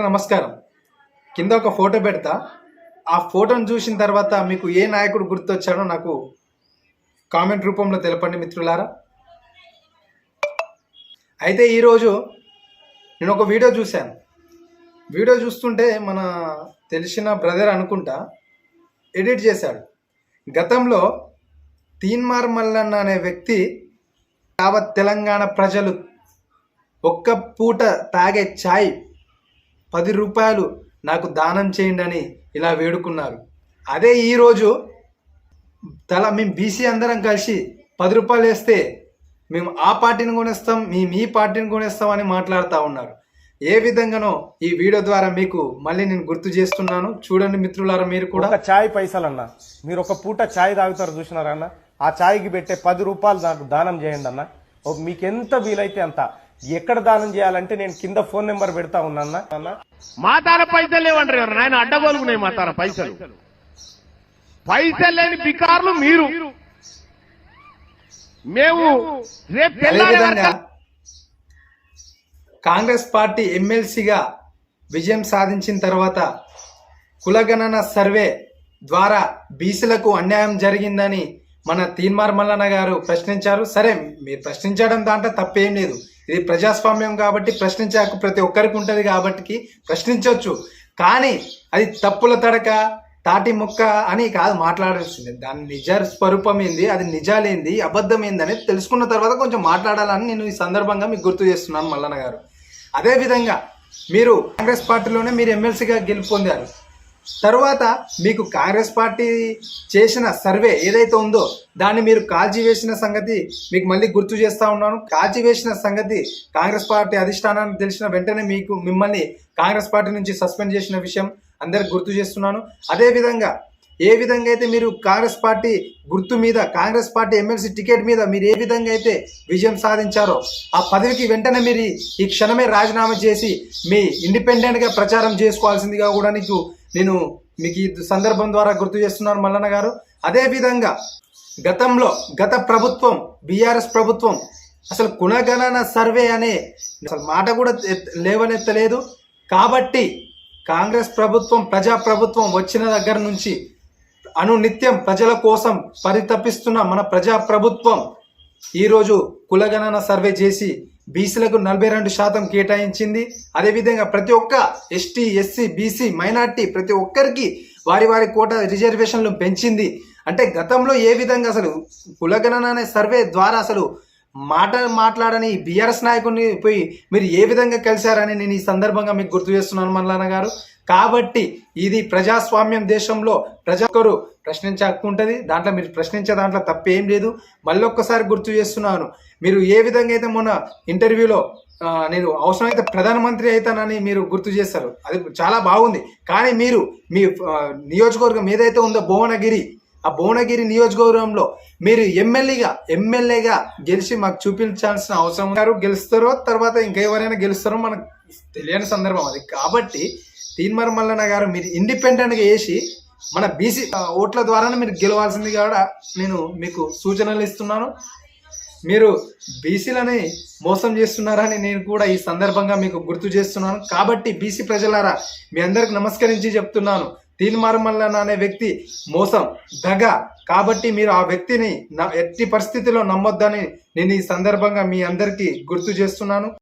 అందరికి నమస్కారం. కింద ఒక ఫోటో పెడతా. ఆ ఫోటోను చూసిన తర్వాత మీకు ఏ నాయకుడు గుర్తొచ్చాడో నాకు కామెంట్ రూపంలో తెలపండి మిత్రులారా. అయితే ఈరోజు నేను ఒక వీడియో చూశాను. వీడియో చూస్తుంటే మన తెలిసిన బ్రదర్ అనుకుంటా ఎడిట్ చేశాడు. గతంలో తీన్మార్ మల్లన్న అనే వ్యక్తి యావత్ తెలంగాణ ప్రజలు ఒక్క పూట తాగే ఛాయ్ పది రూపాయలు నాకు దానం చేయండి అని ఇలా వేడుకున్నారు. అదే ఈరోజు తల మేము బీసీ అందరం కలిసి పది రూపాయలు వేస్తే మేము ఆ పార్టీని కొనేస్తాం మేము ఈ పార్టీని కొనేస్తాం అని మాట్లాడుతూ ఉన్నారు. ఏ విధంగానో ఈ వీడియో ద్వారా మీకు మళ్ళీ నేను గుర్తు చేస్తున్నాను. చూడండి మిత్రులారా మీరు కూడా. చాయ్ పైసలు అన్న మీరు ఒక పూట చాయ్ తాగుతారు చూసినారా అన్న? ఆ చాయ్కి పెట్టే పది రూపాయలు నాకు దానం చేయండి అన్న. ఓ మీకు ఎంత వీలైతే అంత. ఎక్కడ దానం చేయాలంటే నేను కింద ఫోన్ నెంబర్ పెడతా ఉన్నా అన్న. మా తాన పైసలు లేవంటారు ఎవరు నాయన అడ్డగోలుకున్నాయి మా తాన పైసలు. పైసలు లేని బికార్లు మీరు. మేము రేపు కాంగ్రెస్ పార్టీ ఎమ్మెల్సీగా విజయం సాధించిన తర్వాత కులగణన సర్వే ద్వారా బీసీలకు అన్యాయం జరిగిందని మన తీన్మార్ మల్లన్న గారు ప్రశ్నించారు. సరే మీరు ప్రశ్నించడం దాంట్లో తప్పేం లేదు. ఇది ప్రజాస్వామ్యం కాబట్టి ప్రశ్నించే హక్కు ప్రతి ఒక్కరికి ఉంటుంది కాబట్టి ప్రశ్నించవచ్చు కానీ అది తప్పుల తడక తాటి ముక్క అని కాదు మాట్లాడాల్సింది. దాని నిజ స్వరూపం ఏంది? అది నిజాలేంది? అబద్ధం ఏంది అనేది తెలుసుకున్న తర్వాత కొంచెం మాట్లాడాలని నేను ఈ సందర్భంగా మీకు గుర్తు చేస్తున్నాను మల్లన్న గారు. అదేవిధంగా మీరు కాంగ్రెస్ పార్టీలోనే మీరు ఎమ్మెల్సీగా గెలుపొందారు తరువాత మీకు కాంగ్రెస్ పార్టీ చేసిన సర్వే ఏదైతే ఉందో దాన్ని మీరు కాల్చివేసిన సంగతి మీకు మళ్ళీ గుర్తు చేస్తా ఉన్నాను. కాల్చివేసిన సంగతి కాంగ్రెస్ పార్టీ అధిష్టానానికి తెలిసిన వెంటనే మీకు మిమ్మల్ని కాంగ్రెస్ పార్టీ నుంచి సస్పెండ్ చేసిన విషయం అందరికి గుర్తు చేస్తున్నాను. అదేవిధంగా ఏ విధంగా అయితే మీరు కాంగ్రెస్ పార్టీ గుర్తు మీద కాంగ్రెస్ పార్టీ ఎమ్మెల్సీ టికెట్ మీద మీరు ఏ విధంగా అయితే విజయం సాధించారో ఆ పదవికి వెంటనే మీరు ఈ క్షణమే రాజీనామా చేసి మీ ఇండిపెండెంట్గా ప్రచారం చేసుకోవాల్సిందిగా కూడా నీకు నేను మీకు ఈ సందర్భం ద్వారా గుర్తు చేస్తున్నాను మల్లన్న గారు. అదేవిధంగా గతంలో గత ప్రభుత్వం బీఆర్ఎస్ ప్రభుత్వం అసలు కులగణన సర్వే అనే అసలు మాట కూడా లేవనెత్తలేదు. కాబట్టి కాంగ్రెస్ ప్రభుత్వం ప్రజా ప్రభుత్వం వచ్చిన దగ్గర నుంచి అనునిత్యం ప్రజల కోసం పరితపిస్తున్న మన ప్రజా ప్రభుత్వం ఈరోజు కులగణన సర్వే చేసి బీసీలకు నలభై రెండు శాతం కేటాయించింది. అదేవిధంగా ప్రతి ఒక్క ఎస్టీ ఎస్సీ బీసీ మైనార్టీ ప్రతి ఒక్కరికి వారి వారి కోట రిజర్వేషన్లు పెంచింది. అంటే గతంలో ఏ విధంగా అసలు కులగణన అనే సర్వే ద్వారా అసలు మాట మాట్లాడని బీఆర్ఎస్ నాయకుడిని పోయి మీరు ఏ విధంగా కలిశారని నేను ఈ సందర్భంగా మీకు గుర్తు చేస్తున్నాను మల్లాన గారు. కాబట్టి ఇది ప్రజాస్వామ్యం దేశంలో ప్రజొక్కరు ప్రశ్నించే హక్కు ఉంటుంది దాంట్లో మీరు ప్రశ్నించే దాంట్లో తప్పేం లేదు. మళ్ళీ ఒక్కసారి గుర్తు చేస్తున్నాను. మీరు ఏ విధంగా అయితే మొన్న ఇంటర్వ్యూలో నేను అవసరమైతే ప్రధానమంత్రి అవుతానని మీరు గుర్తు చేస్తారు అది చాలా బాగుంది. కానీ మీరు మీ నియోజకవర్గం ఏదైతే ఉందో భువనగిరి ఆ భువనగిరి నియోజకవర్గంలో మీరు ఎమ్మెల్యేగా ఎమ్మెల్యేగా గెలిచి మాకు చూపించాల్సిన అవసరం గారు గెలుస్తారో తర్వాత ఇంకెవరైనా గెలుస్తారో మనకు తెలియని సందర్భం అది. కాబట్టి తీన్మర మల్లన్న గారు మీరు ఇండిపెండెంట్గా వేసి మన బీసీ ఓట్ల ద్వారానే మీరు గెలవాల్సింది కూడా నేను మీకు సూచనలు ఇస్తున్నాను. మీరు బీసీలని మోసం చేస్తున్నారని నేను కూడా ఈ సందర్భంగా మీకు గుర్తు చేస్తున్నాను. కాబట్టి బీసీ ప్రజలారా మీ అందరికి నమస్కరించి చెప్తున్నాను. తీన్మారమల్లన్న అనే వ్యక్తి మోసం దగ. కాబట్టి మీరు ఆ వ్యక్తిని న- ఎట్టి పరిస్థితిలో నమ్మొద్దని నేను ఈ సందర్భంగా మీ అందరికీ గుర్తు చేస్తున్నాను.